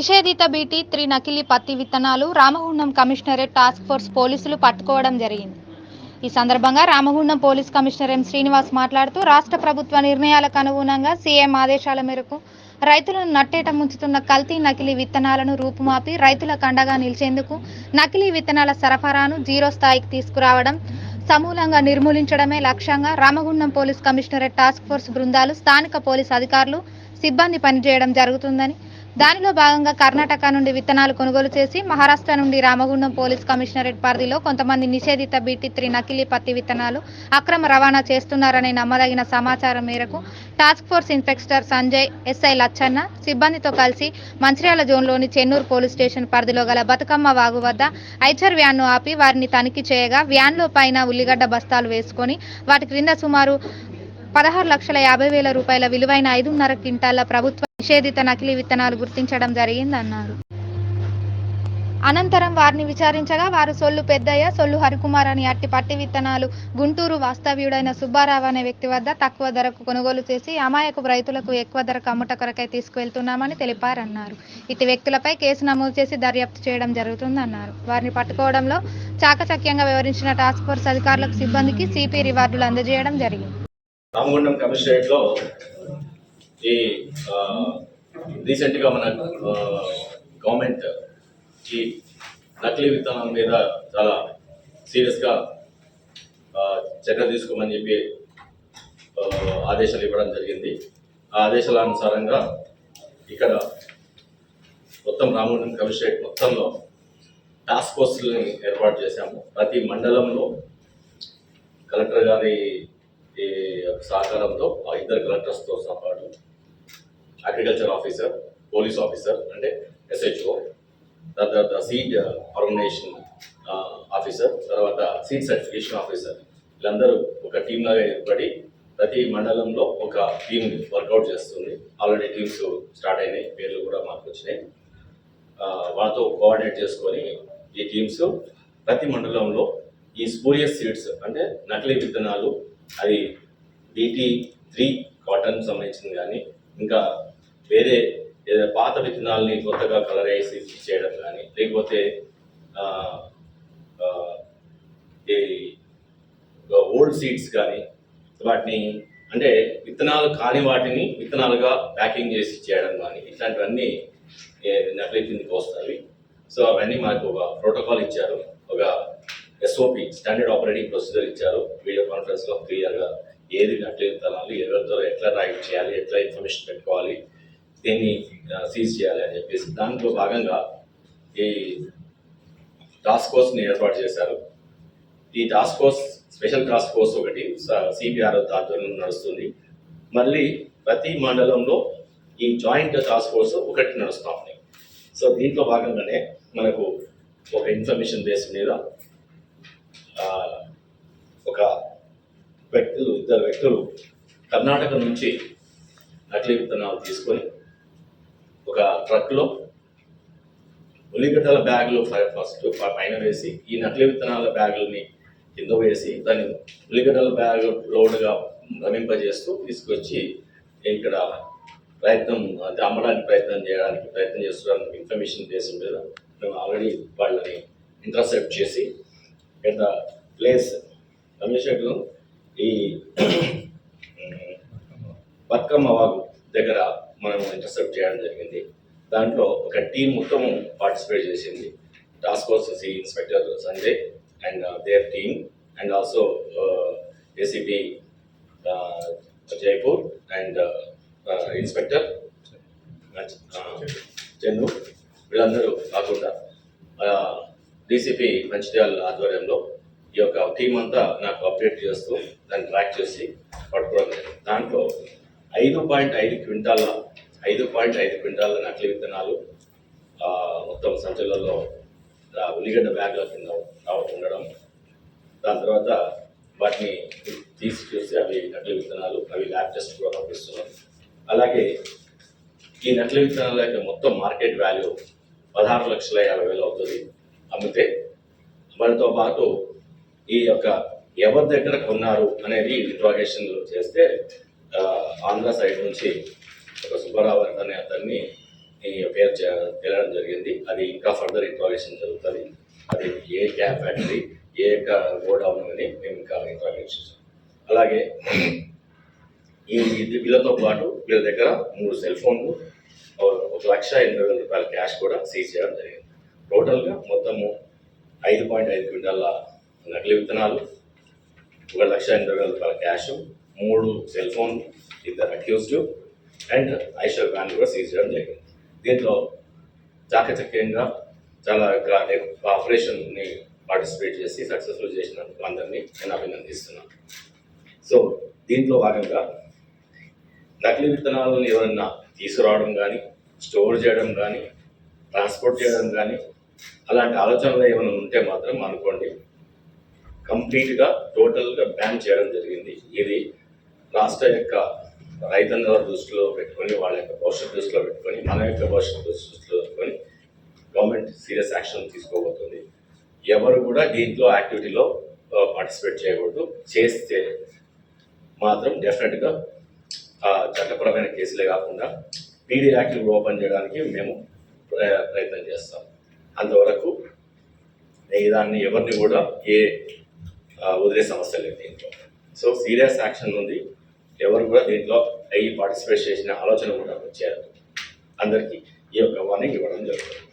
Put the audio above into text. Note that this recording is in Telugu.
నిషేధిత బీటీ త్రీ నకిలీ పత్తి విత్తనాలు రామగుండం కమిషనరేట్ టాస్క్ ఫోర్స్ పోలీసులు పట్టుకోవడం జరిగింది. ఈ సందర్భంగా Ramagundam police commissioner M. Srinivas మాట్లాడుతూ రాష్ట్ర ప్రభుత్వ నిర్ణయాలకు అనుగుణంగా సీఎం ఆదేశాల మేరకు రైతులను నట్టేట ముంచుతున్న కల్తీ నకిలీ విత్తనాలను రూపుమాపి రైతుల కండగా నిలిచేందుకు నకిలీ విత్తనాల సరఫరాను జీరో స్థాయికి తీసుకురావడం సమూలంగా నిర్మూలించడమే లక్ష్యంగా Ramagundam police commissionerate task force బృందాలు స్థానిక పోలీస్ అధికారులు సిబ్బంది పనిచేయడం జరుగుతుందని దానిలో భాగంగా కర్ణాటక నుండి విత్తనాలు కొనుగోలు చేసి మహారాష్ట్ర నుండి రామగుండం పోలీస్ కమిషనరేట్ పరిధిలో కొంతమంది నిషేధిత బీటీ త్రీ నకిలీ పత్తి విత్తనాలు అక్రమ రవాణా చేస్తున్నారనే నమ్మదగిన సమాచారం మేరకు task force inspector Sanjay SI Lachanna సిబ్బందితో కలిసి మంచిర్యాల జోన్లోని చెన్నూరు పోలీస్ స్టేషన్ పరిధిలో గల బతుకమ్మ వాగు వద్ద ఐచర్ వ్యాన్ను ఆపి వారిని తనిఖీ చేయగా వ్యాన్లో పైన ఉల్లిగడ్డ బస్తాలు వేసుకొని వాటి క్రింద సుమారు పదహారు లక్షల యాభై వేల రూపాయల విలువైన ఐదున్నర క్వింటాల ప్రభుత్వ నిషేధిత నకిలీ విత్తనాలు గుర్తించడం జరిగిందన్నారు. అనంతరం వారిని విచారించగా వారు సొల్లు పెద్దయ్య సొల్లు హరికుమార్ అని అట్టి పట్టి విత్తనాలు గుంటూరు వాస్తవ్యుడైన సుబ్బారావు అనే వ్యక్తి వద్ద తక్కువ ధరకు కొనుగోలు చేసి అమాయకు రైతులకు ఎక్కువ ధరకు అమ్ముట కొరకై తీసుకువెళ్తున్నామని తెలిపారన్నారు. ఇటు వ్యక్తులపై కేసు నమోదు చేసి దర్యాప్తు చేయడం జరుగుతుందన్నారు. వారిని పట్టుకోవడంలో చాకచక్యంగా వివరించిన టాస్క్ ఫోర్స్ అధికారులకు సిబ్బందికి సిపి రివార్డులు అందజేయడం జరిగింది. రామగుండం కమిషనరేట్లో ఈ రీసెంట్గా మన గవర్నమెంట్ ఈ నకిలీ విత్తనాల మీద చాలా సీరియస్గా చర్య తీసుకోమని చెప్పి ఆదేశాలు ఇవ్వడం జరిగింది. ఆ ఆదేశాల అనుసారంగా ఇక్కడ మొత్తం రామగుండం కమిషనరేట్ మొత్తంలో టాస్క్ ఫోర్స్ని ఏర్పాటు చేశాము. ప్రతి మండలంలో కలెక్టర్ గారి సహకారంతో ఆ ఇద్దరు కలెక్టర్స్తో పాటు అగ్రికల్చర్ ఆఫీసర్ పోలీస్ ఆఫీసర్ అంటే ఎస్హెచ్ఓ తర్వాత సీడ్ ఆర్గనైజేషన్ ఆఫీసర్ తర్వాత సీడ్ సర్టిఫికేషన్ ఆఫీసర్. వీళ్ళందరూ ఒక టీమ్ లాగా ఏర్పడి ప్రతి మండలంలో ఒక టీం వర్కౌట్ చేస్తుంది. ఆల్రెడీ టీమ్స్ స్టార్ట్ అయినాయి పేర్లు కూడా మాకు వచ్చినాయి. వాళ్ళతో కోఆర్డినేట్ చేసుకొని ఈ టీమ్స్ ప్రతి మండలంలో ఈ స్పూరియస్ సీడ్స్ అంటే నకిలీ విత్తనాలు అది బీటీ త్రీ కాటన్ సంబంధించింది కానీ ఇంకా వేరే ఏదైనా పాత విత్తనాలని కొత్తగా కలర్ వేసి చేయడం కానీ లేకపోతే ఈ ఓల్డ్ సీడ్స్ కానీ వాటిని అంటే విత్తనాలు కాని వాటిని విత్తనాలుగా ప్యాకింగ్ చేసి చేయడం కానీ ఇట్లాంటివన్నీ ఏ, నకిలీ కిందకి వస్తాయి. సో అవన్నీ మనకు ఒక ప్రోటోకాల్ ఇచ్చారు. ఒక ఎస్ఓపి స్టాండర్డ్ ఆపరేటింగ్ ప్రొసీజర్ ఇచ్చారు. వీడియో కాన్ఫరెన్స్లో క్లియర్గా ఏది నకిలీ తనాలి ఎవరితో ఎట్లా రైట్ చేయాలి ఎట్లా ఇన్ఫర్మేషన్ పెట్టుకోవాలి దీన్ని సీజ్ చేయాలి అని చెప్పేసి దాంట్లో భాగంగా ఈ టాస్క్ ఫోర్స్ని ఏర్పాటు చేశారు. ఈ task force special task force ఒకటి సిపిఆర్ ఆధ్వర్యంలో నడుస్తుంది. మళ్ళీ ప్రతి మండలంలో ఈ జాయింట్ టాస్క్ ఫోర్స్ ఒకటి నడుస్తూ ఉన్నాయి సో దీంట్లో భాగంగానే మనకు ఒక ఇన్ఫర్మేషన్ బేస్ మీద ఒక వ్యక్తులు ఇద్దరు వ్యక్తులు కర్ణాటక నుంచి నకిలీ విత్తనాలు తీసుకొని ఒక ట్రక్లో ఉల్లిగడ్డల బ్యాగులు ఫస్ట్ పైన వేసి ఈ నకిలీ విత్తనాల బ్యాగులని కింద వేసి దాన్ని ఉల్లిగడ్డల బ్యాగ్ లోడ్గా భ్రమింపజేస్తూ తీసుకొచ్చి ఇక్కడ ప్రయత్నం అంటే అమ్మడానికి ప్రయత్నం చేయడానికి ప్రయత్నం చేస్తున్నానికి ఇన్ఫర్మేషన్ బేస్ మీద మేము ఆల్రెడీ వాళ్ళని ఇంటర్సెప్ట్ చేసి ఎట్ ప్లేస్ కమిషన్లో ఈ బతుకమ్మ వాగు దగ్గర మనం ఇంటర్సెప్ట్ చేయడం జరిగింది. దాంట్లో ఒక టీం మొత్తం పార్టిసిపేట్ చేసింది. Task force C inspector Sanjay and their team and also ACP Jaipur and inspector Chennu వీళ్ళందరూ కాకుండా uh, డీసీపీ మంచిర్యాల ఆధ్వర్యంలో ఈ యొక్క టీం అంతా నాకు అప్డేట్ చేస్తూ దాన్ని ట్రాక్ చేసి పట్టుకోవడం జరిగింది. దాంట్లో ఐదు పాయింట్ ఐదు క్వింటాల ఐదు పాయింట్ ఐదు క్వింటాల నకిలీ విత్తనాలు మొత్తం సంచలలో ఉల్లిగడ్డ బ్యాగ్ల కింద రావ- ఉండడం. దాని తర్వాత వాటిని తీసి చూసి అవి నకిలీ విత్తనాలు అవి ల్యాబ్ టెస్ట్ కూడా పంపిస్తున్నాం. అలాగే ఈ నకిలీ విత్తనాల యొక్క మొత్తం మార్కెట్ వాల్యూ పదహారు లక్షల యాభై వేలు అవుతుంది. అమ్మితే వాటితో పాటు ఈ యొక్క ఎవరి దగ్గర కొన్నారు అనేది ఇంట్రాగేషన్లు చేస్తే ఆంధ్ర సైడ్ నుంచి ఒక సుబ్బారావు అనే అతన్ని ఈ పేరు చే- జరిగింది. అది ఇంకా ఫర్దర్ ఇంట్రాగేషన్ జరుగుతుంది. అది ఏ క్యాబ్ ఫ్యాక్టరీ ఏ గోడౌన్ అని మేము ఇంకా ఇంట్రాగేషన్ అలాగే ఈ వీళ్ళతో పాటు వీళ్ళ దగ్గర మూడు సెల్ ఫోన్లు ఒక- ఒక లక్ష ఎనభై వేల రూపాయల క్యాష్ కూడా సీజ్ చేయడం జరిగింది. టోటల్గా మొత్తము ఐదు పాయింట్ ఐదు క్వింటాల నకిలీ విత్తనాలు ఒక లక్ష ఎనభై వేల రూపాయల క్యాష్ మూడు సెల్ ఫోన్ ఇద్దరు అక్యూజ్డ్ అండ్ ఐషర్ వ్యాన్ కూడా సీజ్ చేయడం జరిగింది. దీంట్లో చాకచక్యంగా చాలా ఆపరేషన్ని పార్టిసిపేట్ చేసి సక్సెస్ఫుల్ చేసినందుకు అందరినీ నేను అభినందిస్తున్నాను. సో దీంట్లో భాగంగా నకిలీ విత్తనాలను ఎవరన్నా తీసుకురావడం కానీ స్టోర్ చేయడం కానీ ట్రాన్స్పోర్ట్ చేయడం కానీ అలాంటి ఆలోచనలు ఏమైనా ఉంటే మాత్రం అనుకోండి. కంప్లీట్గా టోటల్గా బ్యాన్ చేయడం జరిగింది. ఇది రాష్ట్ర యొక్క రైతన్నల దృష్టిలో పెట్టుకొని వాళ్ళ యొక్క భవిష్యత్తు దృష్టిలో పెట్టుకొని మన యొక్క భవిష్యత్తు దృష్టిలో పెట్టుకొని గవర్నమెంట్ సీరియస్ యాక్షన్ తీసుకోబోతుంది. ఎవరు కూడా దీంట్లో యాక్టివిటీలో పార్టిసిపేట్ చేయకూడదు. చేస్తే మాత్రం డెఫినెట్గా ఆ చట్టపరమైన కేసులే కాకుండా పీడీ యాక్టివ్ ఓపెన్ చేయడానికి మేము ప్రయత్నం చేస్తాం. అంతవరకు దాన్ని ఎవరిని కూడా ఏ వదిలే సమస్య లేదు దీంట్లో. సో సీరియస్ యాక్షన్ ఉంది. ఎవరు కూడా దీంట్లో అయ్యి పార్టిసిపేట్ చేసిన ఆలోచన కూడా వచ్చారు అందరికీ ఈ యొక్క వార్నింగ్ ఇవ్వడం జరుగుతుంది.